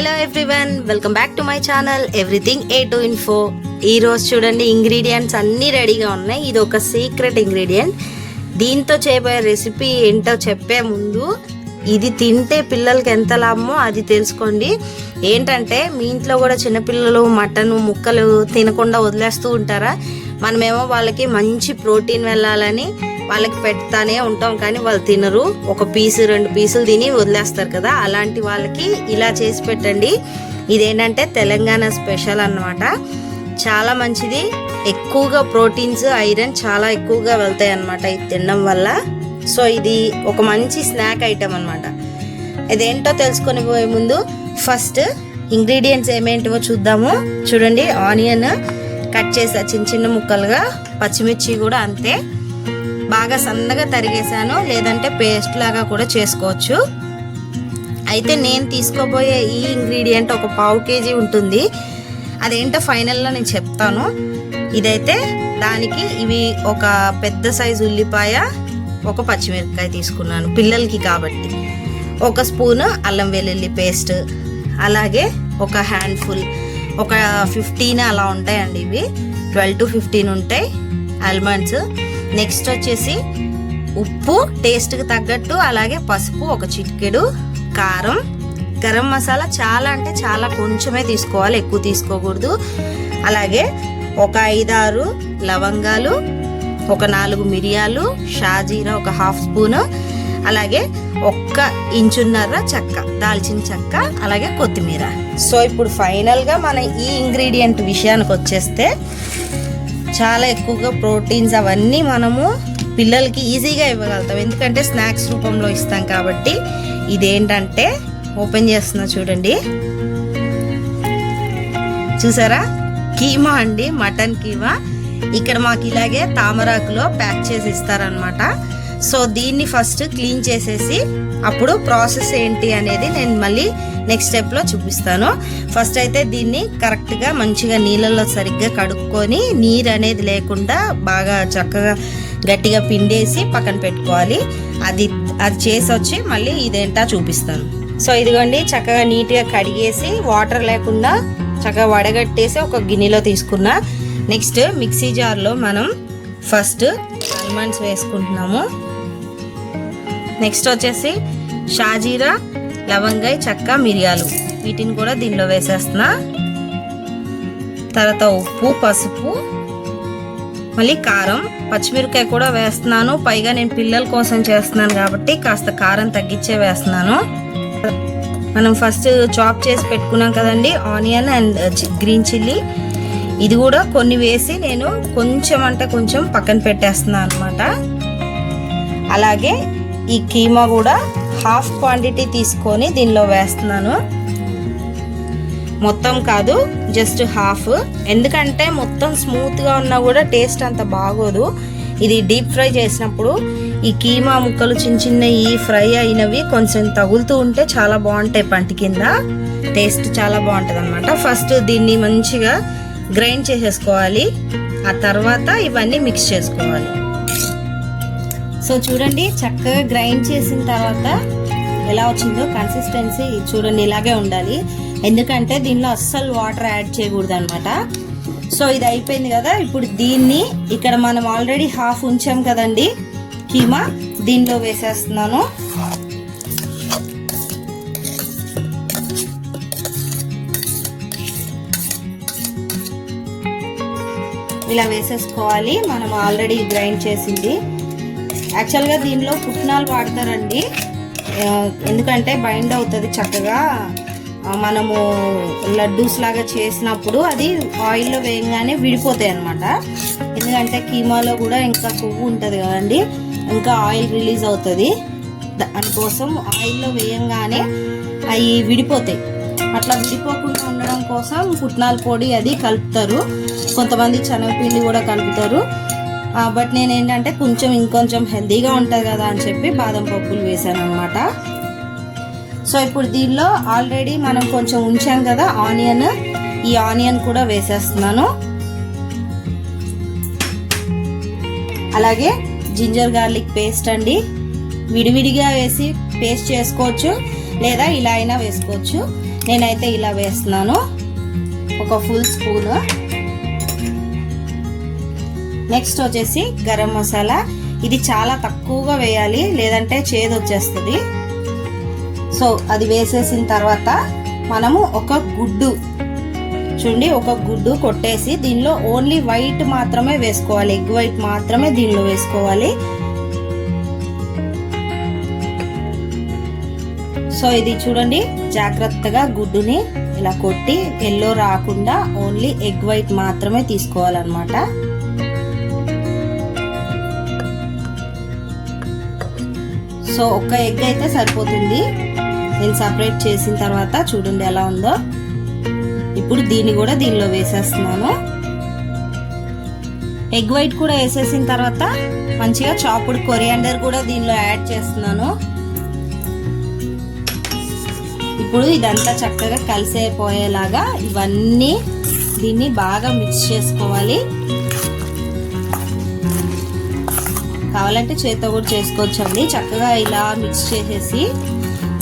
Hello everyone welcome back to my channel everything A to info ఈ రోజు చూడండి ingredients అన్నీ రెడీగా ఉన్నాయి. ఇది ఒక సీక్రెట్ ఇంగ్రీడియంట్ దీంతో చేయబోయే రెసిపీ ఏంటో చెప్పే ముందు ఇది తింటే పిల్లలకి ఎంత లాభమో అది తెలుసుకోండి. ఏంటంటే మీ ఇంట్లో కూడా చిన్నపిల్లలు మటన్ ముక్కలు తినకుండా వదిలేస్తూ ఉంటారా? మనమేమో వాళ్ళకి మంచి ప్రోటీన్ వెళ్ళాలని వాళ్ళకి పెడతానే ఉంటాం కానీ వాళ్ళు తినరు. ఒక పీసు రెండు పీసులు తిని వదిలేస్తారు కదా. అలాంటి వాళ్ళకి ఇలా చేసి పెట్టండి. ఇదేంటంటే తెలంగాణ స్పెషల్ అన్నమాట. చాలా మంచిది. ఎక్కువగా ప్రోటీన్స్ ఐరన్ చాలా ఎక్కువగా వెళ్తాయి అన్నమాట ఇది తినడం వల్ల. సో ఇది ఒక మంచి స్నాక్ ఐటెం అనమాట ఇదేంటో తెలుసుకొని పోయే ముందు ఫస్ట్ ఇంగ్రీడియంట్స్ ఏమేంటివో చూద్దాము. చూడండి ఆనియన్ కట్ చేసా చిన్న చిన్న ముక్కలుగా పచ్చిమిర్చి కూడా అంతే. బాగా సన్నగా తరిగేసాను లేదంటే పేస్ట్ లాగా కూడా చేసుకోవచ్చు. అయితే నేను తీసుకోబోయే ఈ ఇంగ్రీడియంట్ ఒక పావు కేజీ ఉంటుంది. అదేంటో ఫైనల్లో నేను చెప్తాను. ఇదైతే దానికి ఇవి ఒక పెద్ద సైజు ఉల్లిపాయ ఒక పచ్చిమిరపకాయ తీసుకున్నాను పిల్లలకి కాబట్టి. ఒక స్పూను అల్లం వెల్లుల్లి పేస్ట్ అలాగే ఒక హ్యాండ్ఫుల్. ఒక ఫిఫ్టీన్ అలా ఉంటాయండి ఇవి. ట్వెల్వ్ టు ఫిఫ్టీన్ ఉంటాయి. ఆల్మండ్స్ నెక్స్ట్ వచ్చేసి ఉప్పు టేస్ట్కి తగ్గట్టు అలాగే పసుపు ఒక చిటికెడు కారం. గరం మసాలా చాలా అంటే చాలా కొంచెమే తీసుకోవాలి ఎక్కువ తీసుకోకూడదు. అలాగే ఒక ఐదారు లవంగాలు ఒక నాలుగు మిరియాలు షాజీరా ఒక హాఫ్ స్పూను అలాగే ఒక్క ఇంచున్నర చెక్క దాల్చిన చెక్క అలాగే కొత్తిమీర. సో ఇప్పుడు ఫైనల్గా మన ఈ ఇంగ్రీడియంట్ విషయానికి వచ్చేస్తే చాలా ఎక్కువగా ప్రోటీన్స్ అవన్నీ మనము పిల్లలకి ఈజీగా ఇవ్వగలుగుతాం. ఎందుకంటే స్నాక్స్ రూపంలో ఇస్తాం కాబట్టి ఇదేంటంటే ఓపెన్ చేస్తున్నా చూడండి. చూసారా? కీమా అండి మటన్ కీమా. ఇక్కడ మాకు ఇలాగే తామరాకులో ప్యాక్ చేసి ఇస్తారనమాట సో దీన్ని ఫస్ట్ క్లీన్ చేసేసి అప్పుడు ప్రాసెస్ ఏంటి అనేది నేను మళ్ళీ నెక్స్ట్ స్టెప్లో చూపిస్తాను. ఫస్ట్ అయితే దీన్ని కరెక్ట్గా మంచిగా నీళ్ళల్లో సరిగ్గా కడుక్కొని నీరు అనేది లేకుండా బాగా చక్కగా గట్టిగా పిండేసి పక్కన పెట్టుకోవాలి. అది అది చేసి వచ్చి మళ్ళీ ఇదేంటా చూపిస్తాను. సో ఇదిగోండి చక్కగా నీట్గా కడిగేసి వాటర్ లేకుండా చక్కగా వడగట్టేసి ఒక గిన్నెలో తీసుకున్నా. నెక్స్ట్ మిక్సీ జార్లో మనం ఫస్ట్ ఆల్మండ్స్ వేసుకుంటున్నాము. నెక్స్ట్ వచ్చేసి షాజీరా లవంగాయ చెక్క మిరియాలు. వీటిని కూడా దీనిలో వేసేస్తున్నా. తర్వాత ఉప్పు పసుపు మళ్ళీ కారం. పచ్చిమిరకాయ కూడా వేస్తున్నాను. పైగా నేను పిల్లల కోసం చేస్తున్నాను కాబట్టి కాస్త కారం తగ్గించే వేస్తున్నాను. మనం ఫస్ట్ చాప్ చేసి పెట్టుకున్నాం కదండి ఆనియన్ అండ్ గ్రీన్ చిల్లీ. ఇది కూడా కొన్ని వేసి నేను కొంచెం అంటే కొంచెం పక్కన పెట్టేస్తున్నాను అనమాట అలాగే ఈ కీమా కూడా హాఫ్ క్వాంటిటీ తీసుకొని దీనిలో వేస్తున్నాను. మొత్తం కాదు జస్ట్ హాఫ్. ఎందుకంటే మొత్తం స్మూత్గా ఉన్నా కూడా టేస్ట్ అంత బాగోదు. ఇది డీప్ ఫ్రై చేసినప్పుడు ఈ కీమా ముక్కలు చిన్న చిన్న ఈ ఫ్రై అయినవి కొంచెం తగులుతూ ఉంటే చాలా బాగుంటాయి పంటి కింద. టేస్ట్ చాలా బాగుంటుంది అనమాట ఫస్ట్ దీన్ని మంచిగా గ్రైండ్ చేసేసుకోవాలి. ఆ తర్వాత ఇవన్నీ మిక్స్ చేసుకోవాలి. సో చూడండి చక్కగా గ్రైండ్ చేసిన తర్వాత ఎలా వచ్చిందో కన్సిస్టెన్సీ చూడండి ఇలాగే ఉండాలి. ఎందుకంటే దీనిలో అస్సలు వాటర్ యాడ్ చేయకూడదు అనమాట సో ఇది అయిపోయింది కదా ఇప్పుడు దీన్ని ఇక్కడ మనం ఆల్రెడీ హాఫ్ ఉంచాం కదండి కీమా దీనిలో వేసేస్తున్నాను. ఇలా వేసేసుకోవాలి మనం ఆల్రెడీ గ్రైండ్ చేసింది. యాక్చువల్గా దీనిలో పుట్నాలు వాడతారండి. ఎందుకంటే బైండ్ అవుతుంది చక్కగా. మనము లడ్డూస్ లాగా చేసినప్పుడు అది ఆయిల్లో వేయగానే విడిపోతాయి అనమాట ఎందుకంటే కీమాలో కూడా ఇంకా కొవ్వు ఉంటుంది కదండి. ఇంకా ఆయిల్ రిలీజ్ అవుతుంది. దానికోసం ఆయిల్లో వేయంగానే అవి విడిపోతాయి. అట్లా విడిపోకుండా ఉండడం కోసం పుట్నాల పొడి అది కలుపుతారు. కొంతమంది శనగపిండి కూడా కలుపుతారు. బట్ నేను ఏంటంటే కొంచెం ఇంకొంచెం హెల్దీగా ఉంటుంది కదా అని చెప్పి బాదం పప్పులు వేసాను అనమాట సో ఇప్పుడు దీనిలో ఆల్రెడీ మనం కొంచెం ఉంచాం కదా ఆనియన్. ఈ ఆనియన్ కూడా వేసేస్తున్నాను. అలాగే జింజర్ గార్లిక్ పేస్ట్ అండి. విడివిడిగా వేసి పేస్ట్ చేసుకోవచ్చు లేదా ఇలా అయినా వేసుకోవచ్చు. నేనైతే ఇలా వేస్తున్నాను. ఒక ఫుల్ స్పూన్. నెక్స్ట్ వచ్చేసి గరం మసాలా. ఇది చాలా తక్కువగా వేయాలి లేదంటే చేదు వచ్చేస్తుంది. సో అది వేసేసిన తర్వాత మనము ఒక గుడ్డు చూడండి ఒక గుడ్డు కొట్టేసి దీనిలో ఓన్లీ వైట్ మాత్రమే వేసుకోవాలి. ఎగ్ వైట్ మాత్రమే దీనిలో వేసుకోవాలి. సో ఇది చూడండి జాగ్రత్తగా గుడ్డుని ఇలా కొట్టి ఎల్లో రాకుండా ఓన్లీ ఎగ్ వైట్ మాత్రమే తీసుకోవాలన్నమాట. సో ఒక ఎగ్ అయితే సరిపోతుంది. నేను సపరేట్ చేసిన తర్వాత చూడండి ఎలా ఉందో. ఇప్పుడు దీన్ని కూడా దీనిలో వేసేస్తున్నాను. ఎగ్ వైట్ కూడా వేసేసిన తర్వాత మంచిగా చాపుడ్ కొరియాండర్ కూడా దీనిలో యాడ్ చేస్తున్నాను. ఇప్పుడు ఇదంతా చక్కగా కలిసైపోయేలాగా ఇవన్నీ దీన్ని బాగా మిక్స్ చేసుకోవాలి. కావాలంటే చేతితో కూడా చేసుకోవచ్చండి. చక్కగా ఇలా మిక్స్ చేసేసి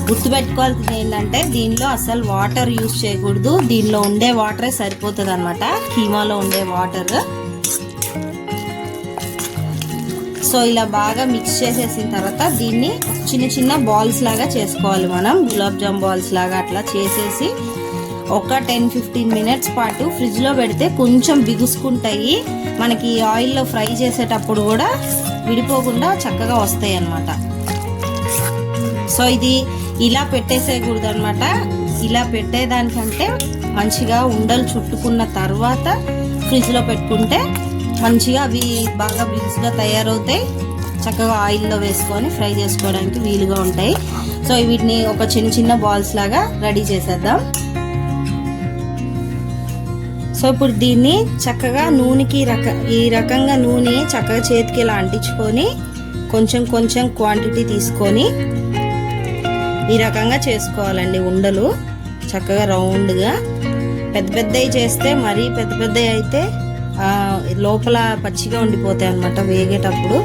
గుర్తుపెట్టుకోవాల్సింది ఏంటంటే దీనిలో అసలు వాటర్ యూజ్ చేయకూడదు. దీనిలో ఉండే వాటరే సరిపోతుంది అనమాట కీమాలో ఉండే వాటర్ సో ఇలా బాగా మిక్స్ చేసేసిన తర్వాత దీన్ని చిన్న చిన్న బాల్స్ లాగా చేసుకోవాలి మనం. గులాబ్ జామ్ బాల్స్ లాగా అట్లా చేసేసి ఒక టెన్ ఫిఫ్టీన్ మినిట్స్ పాటు ఫ్రిడ్జ్లో పెడితే కొంచెం బిగుసుకుంటాయి. మనకి ఆయిల్లో ఫ్రై చేసేటప్పుడు కూడా విడిపోకుండా చక్కగా వస్తాయి అన్నమాట సో ఇది ఇలా పెట్టేసేయకూడదు అనమాట ఇలా పెట్టేదానికంటే మంచిగా ఉండలు చుట్టుకున్న తర్వాత ఫ్రిడ్జ్లో పెట్టుకుంటే మంచిగా అవి బాగా బిగుసుగా తయారవుతాయి. చక్కగా ఆయిల్లో వేసుకొని ఫ్రై చేసుకోవడానికి వీలుగా ఉంటాయి. సో వీటిని ఒక చిన్న చిన్న బాల్స్ లాగా రెడీ చేసేద్దాం. సో ఇప్పుడు దీన్ని చక్కగా నూనెకి రక ఈ రకంగా నూనె చక్కగా చేతికి ఇలా అంటించుకొని కొంచెం కొంచెం క్వాంటిటీ తీసుకొని ఈ రకంగా చేసుకోవాలండి ఉండలు. చక్కగా రౌండ్గా. పెద్ద పెద్దవి చేస్తే మరీ పెద్ద పెద్దవి అయితే లోపల పచ్చిగా ఉండిపోతాయి అనమాట వేగేటప్పుడు.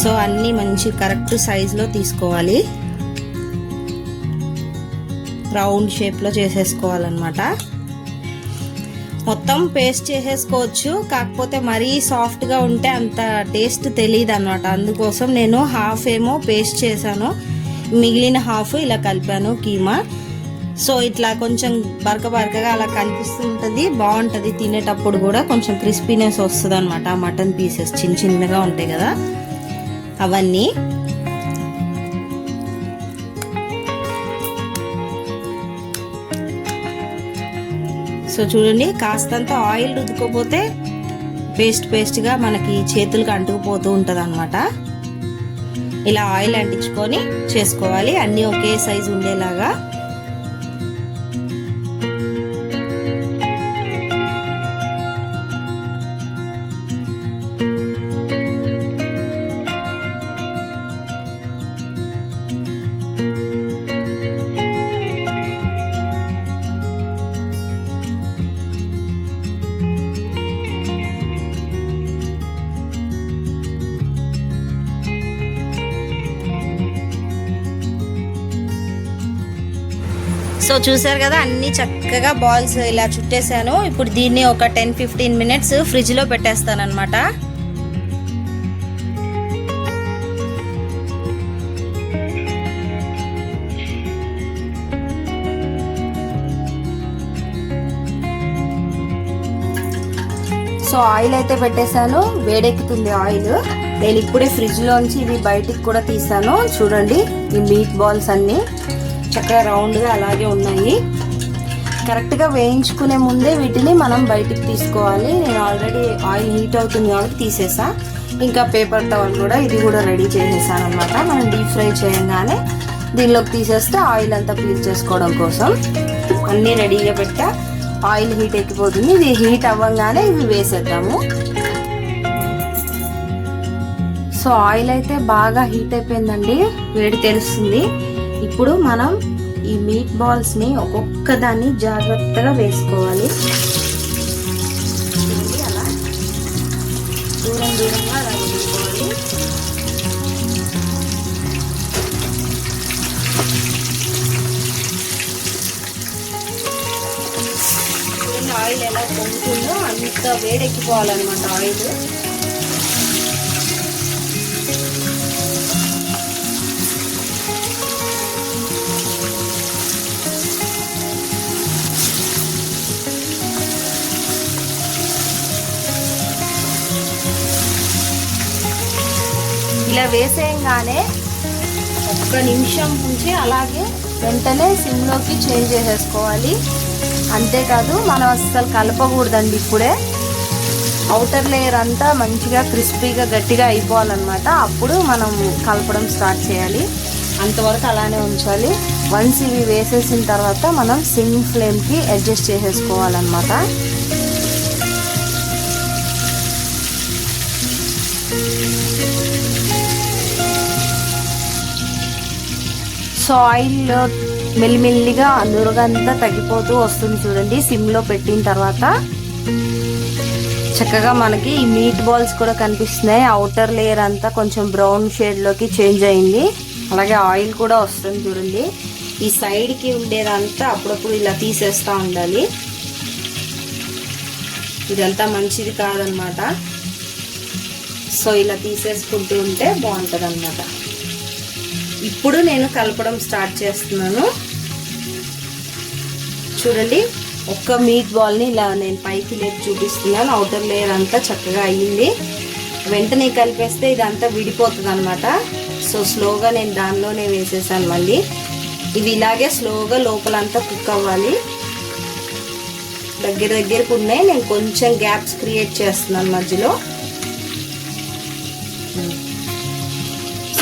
సో అన్నీ మంచి కరెక్ట్ సైజులో తీసుకోవాలి. రౌండ్ షేప్లో చేసేసుకోవాలన్నమాట. మొత్తం పేస్ట్ చేసేసుకోవచ్చు. కాకపోతే మరీ సాఫ్ట్గా ఉంటే అంత టేస్ట్ తెలియదు అనమాట అందుకోసం నేను హాఫ్ ఏమో పేస్ట్ చేశాను. మిగిలిన హాఫ్ ఇలా కలిపాను కీమా. సో ఇట్లా కొంచెం బరక బరకగా అలా కనిపిస్తుంటుంది బాగుంటుంది. తినేటప్పుడు కూడా కొంచెం క్రిస్పీనెస్ వస్తుంది అనమాట మటన్ పీసెస్ చిన్న చిన్నగా ఉంటాయి కదా. అవన్నీ. సో చూడండి కాస్తంత ఆయిల్ రుద్దుకోపోతే పేస్ట్ పేస్ట్గా మనకి చేతులకు అంటుకుపోతూ ఉంటుంది అనమాట ఇలా ఆయిల్ అంటించుకొని చేసుకోవాలి. అన్నీ ఒకే సైజు ఉండేలాగా సో చూసారు కదా అన్ని చక్కగా బాల్స్ ఇలా చుట్టేసాను ఇప్పుడు దీన్ని ఒక టెన్ ఫిఫ్టీన్ మినిట్స్ ఫ్రిడ్జ్లో పెట్టేస్తాను అనమాట సో ఆయిల్ అయితే పెట్టేశాను. వేడెక్కుతుంది ఆయిల్. నేను ఇప్పుడే ఫ్రిడ్జ్లోంచి ఇవి బయటికి కూడా తీసాను చూడండి ఈ మీట్ బాల్స్ అన్నీ. చక్కగా రౌండ్గా అలాగే ఉన్నాయి. కరెక్ట్గా వేయించుకునే ముందే వీటిని మనం బయటికి తీసుకోవాలి. నేను ఆల్రెడీ ఆయిల్ హీట్ అవుతుంది కాబట్టి తీసేసా. ఇంకా పేపర్ టవల్ కూడా ఇది కూడా రెడీ చేసేసాను అనమాట మనం డీప్ ఫ్రై చేయగానే దీనిలోకి తీసేస్తే ఆయిల్ అంతా పీల్ చేసుకోవడం కోసం అన్నీ రెడీగా పెట్టా. ఆయిల్ హీట్ ఎక్కిపోతుంది. ఇది హీట్ అవ్వగానే ఇవి వేసేద్దాము. సో ఆయిల్ అయితే బాగా హీట్ అయిపోయిందండి. వేడి తెలుస్తుంది. ఇప్పుడు మనం ఈ మీట్ బాల్స్ని ఒక్కొక్క దాన్ని జాగ్రత్తగా వేసుకోవాలి. అలా దూరం దూరంగా ఆయిల్ ఎలా పొంగుతుందో అంత వేడెక్కిపోవాలన్నమాట ఆయిల్. ఇలా వేసేయంగానే ఒక్క నిమిషం ఉంచి అలాగే వెంటనే సిమ్లోకి చేంజ్ చేసేసుకోవాలి. అంతేకాదు మనం అస్సలు కలపకూడదండి ఇప్పుడే. అవుటర్ లేయర్ అంతా మంచిగా క్రిస్పీగా గట్టిగా అయిపోవాలన్నమాట. అప్పుడు మనం కలపడం స్టార్ట్ చేయాలి. అంతవరకు అలానే ఉంచాలి. వన్స్ ఇవి వేసేసిన తర్వాత మనం సిమ్ ఫ్లేమ్కి అడ్జస్ట్ చేసేసుకోవాలన్నమాట. సో ఆయిల్లో మెల్లిమెల్లిగా నురగంతా తగ్గిపోతూ వస్తుంది చూడండి సిమ్లో పెట్టిన తర్వాత. చక్కగా మనకి ఈ మీట్ బాల్స్ కూడా కనిపిస్తున్నాయి. అవుటర్ లేయర్ అంతా కొంచెం బ్రౌన్ షేడ్లోకి చేంజ్ అయింది. అలాగే ఆయిల్ కూడా వస్తుంది చూడండి. ఈ సైడ్కి ఉండేదంతా అప్పుడప్పుడు ఇలా తీసేస్తూ ఉండాలి. ఇదంతా మంచిది కాదనమాట. సో ఇలా తీసేసుకుంటూ ఉంటే బాగుంటుంది అన్నమాట ఇప్పుడు నేను కలపడం స్టార్ట్ చేస్తున్నాను. చూడండి ఒక్క మీట్ బాల్ని ఇలా నేను పైకి లేపు చూపిస్తున్నాను. అవుటర్ లేయర్ అంతా చక్కగా అయ్యింది. వెంటనే కలిపేస్తే ఇదంతా విడిపోతుంది అనమాట సో స్లోగా నేను దానిలోనే వేసేసాను మళ్ళీ. ఇవి ఇలాగే స్లోగా లోపలంతా కుక్ అవ్వాలి. దగ్గర దగ్గరకు ఉన్నాయి. నేను కొంచెం గ్యాప్స్ క్రియేట్ చేస్తున్నాను మధ్యలో.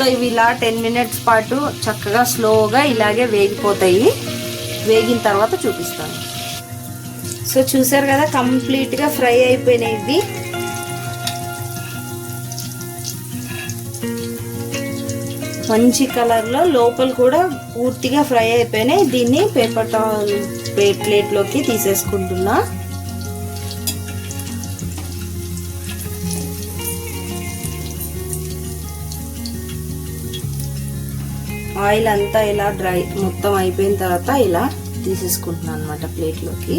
సో ఇవి ఇలా టెన్ మినిట్స్ పాటు చక్కగా స్లోగా ఇలాగే వేగిపోతాయి. వేగిన తర్వాత చూపిస్తాను. సో చూసారు కదా కంప్లీట్గా ఫ్రై అయిపోయినాయి ఇవి. మంచి కలర్లో లోపల కూడా పూర్తిగా ఫ్రై అయిపోయినాయి. దీన్ని పేపర్ టవల్ ప్లేట్లోకి తీసేసుకుంటున్నా. ఆయిల్ అంతా ఇలా డ్రై మొత్తం అయిపోయిన తర్వాత ఇలా తీసేసుకుంటున్నాను అనమాట ప్లేట్లోకి.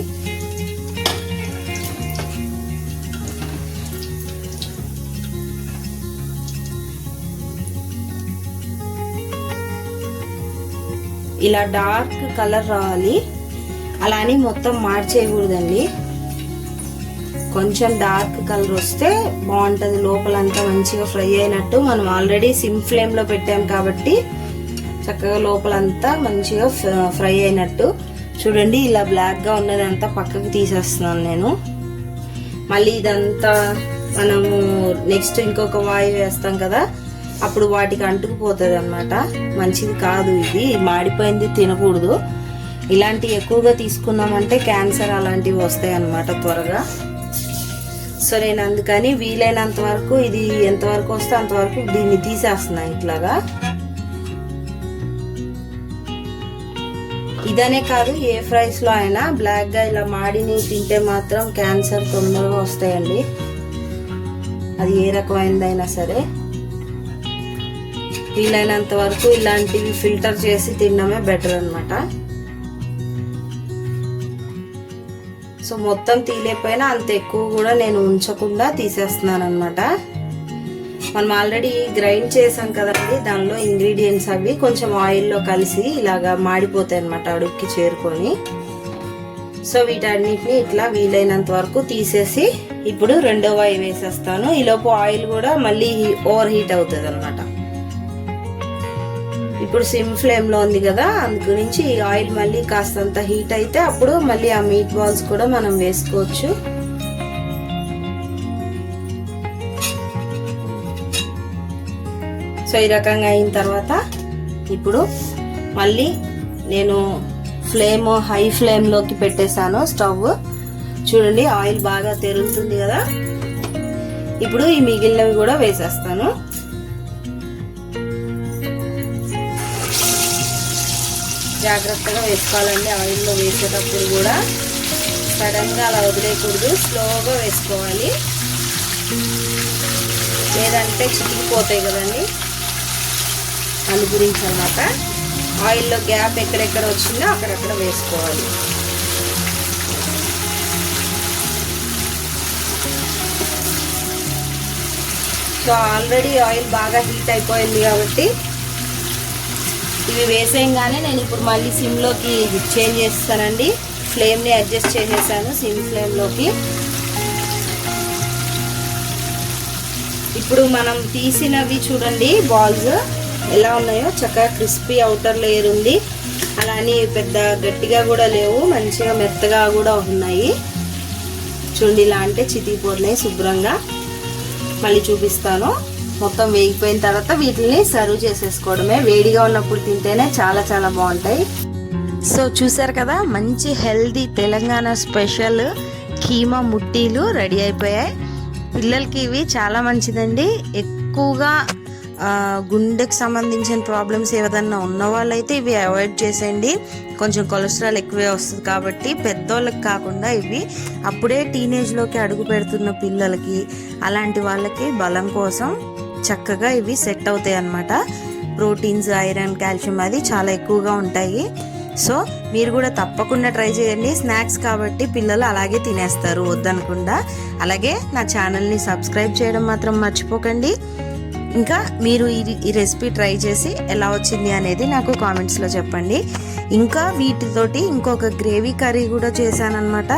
ఇలా డార్క్ కలర్ రావాలి. అలా అని మొత్తం మార్చేయకూడదండి. కొంచెం డార్క్ కలర్ వస్తే బాగుంటుంది. లోపలంతా మంచిగా ఫ్రై అయినట్టు. మనం ఆల్రెడీ సిమ్ ఫ్లేమ్లో పెట్టాం కాబట్టి చక్కగా లోపలంతా మంచిగా ఫ్రై అయినట్టు. చూడండి ఇలా బ్లాక్గా ఉన్నదంతా పక్కకి తీసేస్తున్నాను నేను. మళ్ళీ ఇదంతా మనము నెక్స్ట్ ఇంకొక వాయు వేస్తాం కదా అప్పుడు వాటికి అంటుకుపోతుంది అనమాట మంచిది కాదు ఇది మాడిపోయింది తినకూడదు. ఇలాంటి ఎక్కువగా తీసుకున్నామంటే క్యాన్సర్ అలాంటివి వస్తాయి అన్నమాట త్వరగా. సో నేను అందుకని వీలైనంత వరకు ఇది ఎంతవరకు వస్తే అంతవరకు దీన్ని తీసేస్తున్నాను ఇట్లాగా. ఇదనే కాదు ఏ ఫ్రైస్లో అయినా బ్లాక్గా ఇలా మాడిని తింటే మాత్రం క్యాన్సర్ తొందరగా వస్తాయండి. అది ఏ రకమైనదైనా సరే. వీలైనంత వరకు ఇలాంటివి ఫిల్టర్ చేసి తినడమే బెటర్ అనమాట సో మొత్తం తీలేకపోయినా అంత ఎక్కువ కూడా నేను ఉంచకుండా తీసేస్తున్నాను అనమాట మనం ఆల్రెడీ గ్రైండ్ చేసాం కదండి దానిలో ఇంగ్రీడియంట్స్ అవి కొంచెం ఆయిల్లో కలిసి ఇలాగా మాడిపోతాయి అనమాట అడుక్కి చేరుకొని. సో వీటన్నిటిని ఇట్లా వీలైనంత వరకు తీసేసి ఇప్పుడు రెండో వాయి వేసేస్తాను. ఈలోపు ఆయిల్ కూడా మళ్ళీ ఓవర్ హీట్ అవుతుంది అనమాట ఇప్పుడు సిమ్ ఫ్లేమ్లో ఉంది కదా అందు గురించి ఈ ఆయిల్ మళ్ళీ కాస్తంత హీట్ అయితే అప్పుడు మళ్ళీ ఆ మీట్ బాల్స్ కూడా మనం వేసుకోవచ్చు. సో ఈ రకంగా అయిన తర్వాత ఇప్పుడు మళ్ళీ నేను ఫ్లేమ్ హై ఫ్లేమ్లోకి పెట్టేశాను స్టవ్. చూడండి ఆయిల్ బాగా తెరుగుతుంది కదా. ఇప్పుడు ఈ మిగిలినవి కూడా వేసేస్తాను. జాగ్రత్తగా వేసుకోవాలండి ఆయిల్లో వేసేటప్పుడు కూడా. సడన్గా అలా వదిలేయకూడదు స్లోగా వేసుకోవాలి. లేదంటే చిక్కిపోతాయి కదండి. ఆలు గురించి అనమాట ఆయిల్లో గ్యాప్ ఎక్కడెక్కడ వచ్చిందో అక్కడక్కడ వేసుకోవాలి. సో ఆల్రెడీ ఆయిల్ బాగా హీట్ అయిపోయింది కాబట్టి ఇవి వేసేయంగానే నేను ఇప్పుడు మళ్ళీ సిమ్లోకి చేంజ్ చేస్తానండి. ఫ్లేమ్ని అడ్జస్ట్ చేసేసాను సిమ్ ఫ్లేమ్లోకి. ఇప్పుడు మనం తీసినవి చూడండి బాల్స్. ఎలా ఉన్నాయో చక్కగా క్రిస్పీ అవుటర్ లేయర్ ఉంది. అలానే పెద్ద గట్టిగా కూడా లేవు మంచిగా మెత్తగా కూడా ఉన్నాయి. చూడండి ఇలా అంటే చితికిపోతున్నాయి శుభ్రంగా. మళ్ళీ చూపిస్తాను. మొత్తం వేగిపోయిన తర్వాత వీటిని సర్వ్ చేసేసుకోవడమే. వేడిగా ఉన్నప్పుడు తింటేనే చాలా చాలా బాగుంటాయి. సో చూసారు కదా మంచి హెల్దీ తెలంగాణ స్పెషల్ కీమా ముట్టీలు రెడీ అయిపోయాయి. పిల్లలకి ఇవి చాలా మంచిదండి. ఎక్కువగా గుండెకి సంబంధించిన ప్రాబ్లమ్స్ ఏదన్నా ఉన్న వాళ్ళైతే ఇవి అవాయిడ్ చేసేయండి. కొంచెం కొలెస్ట్రాల్ ఎక్కువే వస్తుంది కాబట్టి పెద్దోళ్ళకి కాకుండా ఇవి అప్పుడే టీనేజ్లోకి అడుగు పెడుతున్న పిల్లలకి అలాంటి వాళ్ళకి బలం కోసం చక్కగా ఇవి సెట్ అవుతాయి అన్నమాట. ప్రోటీన్స్ ఐరన్ కాల్షియం అది చాలా ఎక్కువగా ఉంటాయి. సో మీరు కూడా తప్పకుండా ట్రై చేయండి. స్నాక్స్ కాబట్టి పిల్లలు అలాగే తినేస్తారు వద్దనకుండా. అలాగే నా ఛానల్ని సబ్స్క్రైబ్ చేయడం మాత్రం మర్చిపోకండి. ఇంకా మీరు ఈ రెసిపీ ట్రై చేసి ఎలా వచ్చింది అనేది నాకు కామెంట్స్లో చెప్పండి. ఇంకా వీటితోటి ఇంకొక గ్రేవీ కర్రీ కూడా చేశానమాట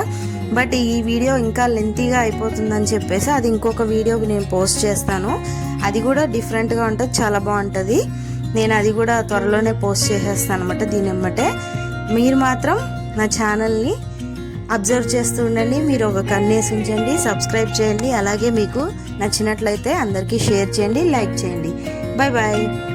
బట్ ఈ వీడియో ఇంకా లెంతీగా అయిపోతుందని చెప్పేసి అది ఇంకొక వీడియోకి నేను పోస్ట్ చేస్తాను. అది కూడా డిఫరెంట్గా ఉంటుంది చాలా బాగుంటుంది. నేను అది కూడా త్వరలోనే పోస్ట్ చేసేస్తాను అనమాట దీని ఎమ్మటే మీరు మాత్రం నా ఛానల్ని అబ్జర్వ్ చేస్తూ ఉండండి. మీరు ఒక కన్నేసి ఉంచండి సబ్స్క్రైబ్ చేయండి. అలాగే మీకు నచ్చినట్లయితే అందరికీ షేర్ చేయండి లైక్ చేయండి. Bye bye